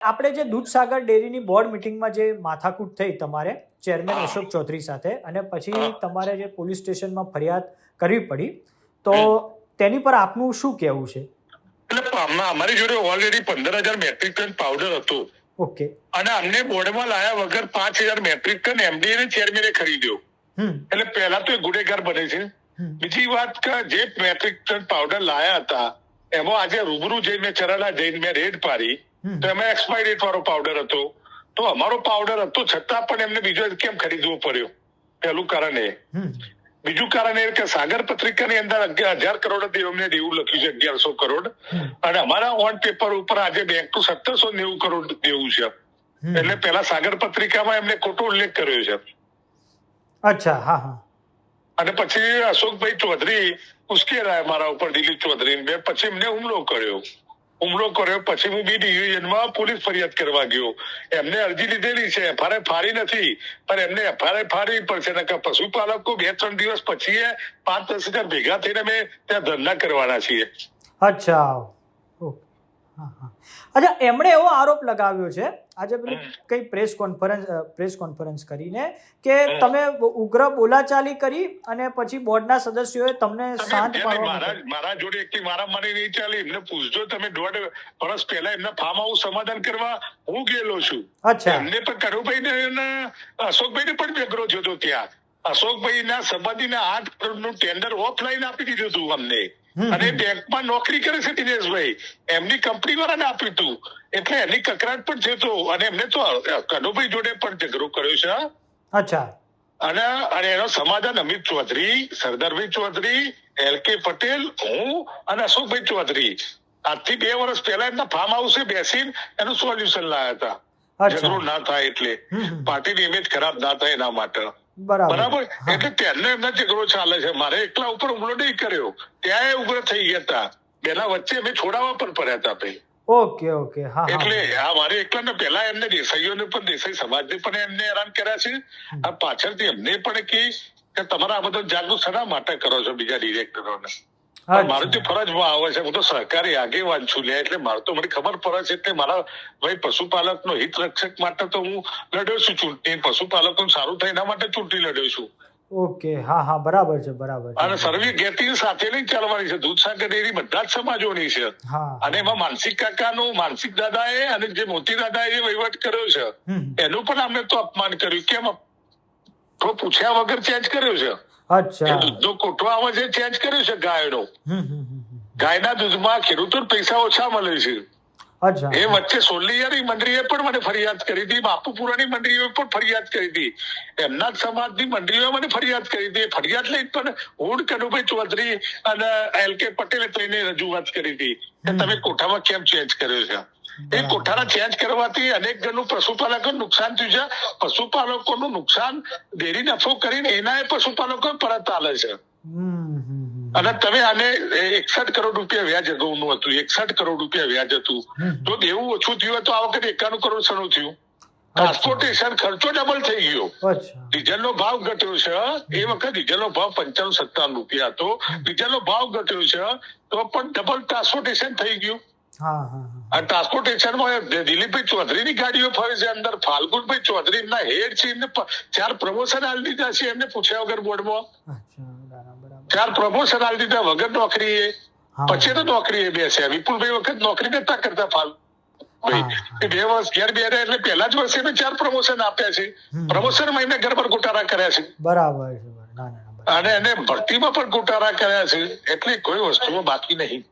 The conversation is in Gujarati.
આપણે જે દૂધસાગર ડેરીની બોર્ડ મિટિંગમાં જે માથાકૂટ થઈ તમારે ચેરમેન અશોક ચૌધરી સાથે અને પછી તમારે જે પોલીસ સ્ટેશનમાં ફરિયાદ કરવી પડી તો તેની પર આપનું શું કહેવું છે? અમારી જોડે ઓલરેડી પંદર હજાર મેટ્રિક ટન પાવડર હતો. ઓકે. અને અમને બોર્ડમાં લાયા વગર પાંચ હજાર મેટ્રિક ટન એમડી અને ચેરમેને ખરીદ્યો. એટલે પહેલા તો એ ગુનેગાર બને છે. બીજી વાત કે જે મેટ્રિક ટન પાવડર લાયા હતા એમાં આજે રૂબરૂ જઈને ચરાલા જઈને મેં રેડ પાડી. તો એમાં એક્સપાયરી ડેટ વાળો પાવડર હતો. તો અમારો પાવડર હતો છતાં પણ એમને બીજો કેમ ખરીદવો પડ્યો? પહેલું કારણ એ. બીજું કારણ એ કે સાગર પત્રિકાની અંદર હજાર કરોડ દેવને દેવું લખ્યું છે અગિયારસો કરોડ. અને અમારા ઓન પેપર ઉપર આજે બેંકનું સત્તરસો નેવું કરોડ દેવું છે. એટલે પેલા સાગર પત્રિકામાં એમને ખોટો ઉલ્લેખ કર્યો છે. અચ્છા હા હા. અને પછી અશોકભાઈ ચૌધરી ઉશ્કેરાય મારા ઉપર દિલીપ ચૌધરી પછી એમને હુમલો કર્યો. હુમલો કર્યો, પછી હું બી ડિવિઝનમાં પોલીસ ફરિયાદ કરવા ગયો. એમને અરજી લીધેલી છે એફઆરઆઈ ફાડી નથી, પણ એમને એફઆરઆઈ ફાડવી પડશે, નકર પશુપાલકો બે ત્રણ દિવસ પછી પાંચ દસ હજાર ભેગા થઈને અમે ત્યાં ધંધા કરવાના છીએ. અચ્છા. અચ્છા એમણે એવો આરોપ લગાવ્યો છે આજે પેલી કઈ પ્રેસ કોન્ફરન્સ પ્રેસ કોન્ફરન્સ કરીને કે તમે ઉગ્ર બોલાચાલી કરી અને પછી બોર્ડના સદસ્યોએ તમને શાંત પાડવા મારા મારા જોડે એકલી મારા મને નહીં ચાલે એમને પૂછજો તમે દોઢ વર્ષ પહેલા એમના ફાર્મ હાઉસ સમાધાન કરવા હું ગયેલો છું. અચ્છા. એમને પણ કરુભાઈ ને અશોકભાઈ ને પણ બેગરો થયો ત્યાં. અશોકભાઈ ના સંબંધીને આઠ કરોડનું ટેન્ડર ઓફલાઈન આપી દીધું હતું અમને. અને બેંકમાં નોકરી કરે છે દિનેશભાઈ. એમની કંપની વાળાને આપ્યું હતું એટલે એની કકરાટ પણ છે અને એમને તો કનુભાઈ જોડે પણ ઝઘડો કર્યો છે અચ્છા. અને અને એનો સમાધાન અમિત ચૌધરી સરદારભાઈ ચૌધરી એલ કે પટેલ હું અને અશોકભાઈ ચૌધરી. આજથી બે વર્ષ પહેલા એમના ફાર્મ હાઉસે બેસીને એનું સોલ્યુશન લાયા હતા. ઝઘડો ના થાય એટલે. પાર્ટીની ઇમેજ ખરાબ ના થાય એના માટે. બરાબર. એટલે તેને એમના ઝઘડો ચાલે છે. મારે એકલા ઉપર હુમલો નહીં કર્યો. ત્યાં એ ઉગ્ર થઈ ગયા હતા. બેના વચ્ચે અમે છોડાવવા પણ પડ્યા હતા ભાઈ ઓકે ઓકે. હા એટલે આ મારે એકલા ને પેલા એમને દેસાઈઓને પણ દેસાઈ સમાજને પણ એમને હેરાન કર્યા છે. આ પાછળથી એમને પણ કે કે તમારા આ બધા જાગૃત શેના માટે કરો છો બીજા ડિરેક્ટરોને. મારું જે. ફરજમાં આવે છે હું તો સહકારી આગેવાન છું લે એટલે મારે તો મને ખબર પડે છે એટલે મારા ભાઈ પશુપાલક નો હિત રક્ષક માટે તો હું લડ્યો છું ચૂંટણી પશુપાલકો સારું થાય એના માટે ચૂંટણી લડ્યો છું. ઓકે હા હા બરાબર છે બરાબર અને સર્વે ગેટિંગ સાથે નહીં ચાલવાની છે દૂધસાગર ડેરી બધા જ સમાજોની છે. અને એમાં માનસિક કાકાનું માનસિક દાદાએ અને જે મોતી દાદાએ જે વહીવટ કર્યો છે એનું પણ અમને તો અપમાન કર્યું. કેમ? તો પૂછ્યા વગર ચેન્જ કર્યો છે. અચ્છા. એ દૂધનો આવે છે ચેન્જ કર્યો છે ગાયનો હમ હમ હમ હમ. ગાયના દૂધમાં ખેડૂતો પૈસા ઓછા મળે છે. એ વચ્ચે સોલિયારી મંડળીએ પણ મને ફરિયાદ કરી હતી બાપુપુરાની મંડળીઓએ પણ ફરિયાદ કરી હતી. એમના સમાજની મંડળીઓએ મને ફરિયાદ કરી હતી. ફરિયાદ લઈ પણ હું કનુભાઈ ચૌધરી અને એલ કે પટેલે થઈને રજૂઆત કરી હતી કે તમે કોઠામાં કેમ ચેન્જ કર્યો છે? એ કોઠારા ચેન્જ કરવાથી અનેક જણનું પશુપાલકો નુકસાન થયું છે. પશુપાલકોનું નુકસાન ડેરી નફો કરીને એના પશુપાલકો પરત આલે છે. અને તમે આને એકસઠ કરોડ રૂપિયા વ્યાજ અગાઉનું હતું. એકસઠ કરોડ રૂપિયા વ્યાજ હતું. તો દેવું ઓછું થયું હોય તો આ વખતે એકાણું કરોડ સણું થયું. ટ્રાન્સપોર્ટેશન ખર્ચો ડબલ થઈ ગયો. ડીઝલ નો ભાવ ઘટ્યો છે. એ વખત ડીઝલનો ભાવ પંચાણું સત્તાવન રૂપિયા હતો. ડીઝલનો ભાવ ઘટ્યો છે તો પણ ડબલ ટ્રાન્સપોર્ટેશન થઈ ગયું. હા ટ્રાન્સપોર્ટેશનમાં દિલીપભાઈ ચૌધરીની ગાડીઓ ફરે છે અંદર ફાલ્ગુનભાઈ ચૌધરી એમના હેડ છે એમને ચાર પ્રમોશન આલી દીધા છે એમને પૂછ્યા વગર બોર્ડમાં. ચાર પ્રમોશન આલી દીધા વગર નોકરી એ પછી તો નોકરી એ બેસે વિપુલભાઈ વખત નોકરી નતા કરતા ફાલ બે વર્ષ ઘેર બે એટલે પહેલા જ વર્ષે મેં ચાર પ્રમોશન આપ્યા છે. પ્રમોશનમાં એમને ગરબડ ગોટાળા કર્યા છે. બરાબર. અને એને ભરતીમાં પણ ગોટાળા કર્યા છે. એટલે કોઈ વસ્તુમાં બાકી નહીં.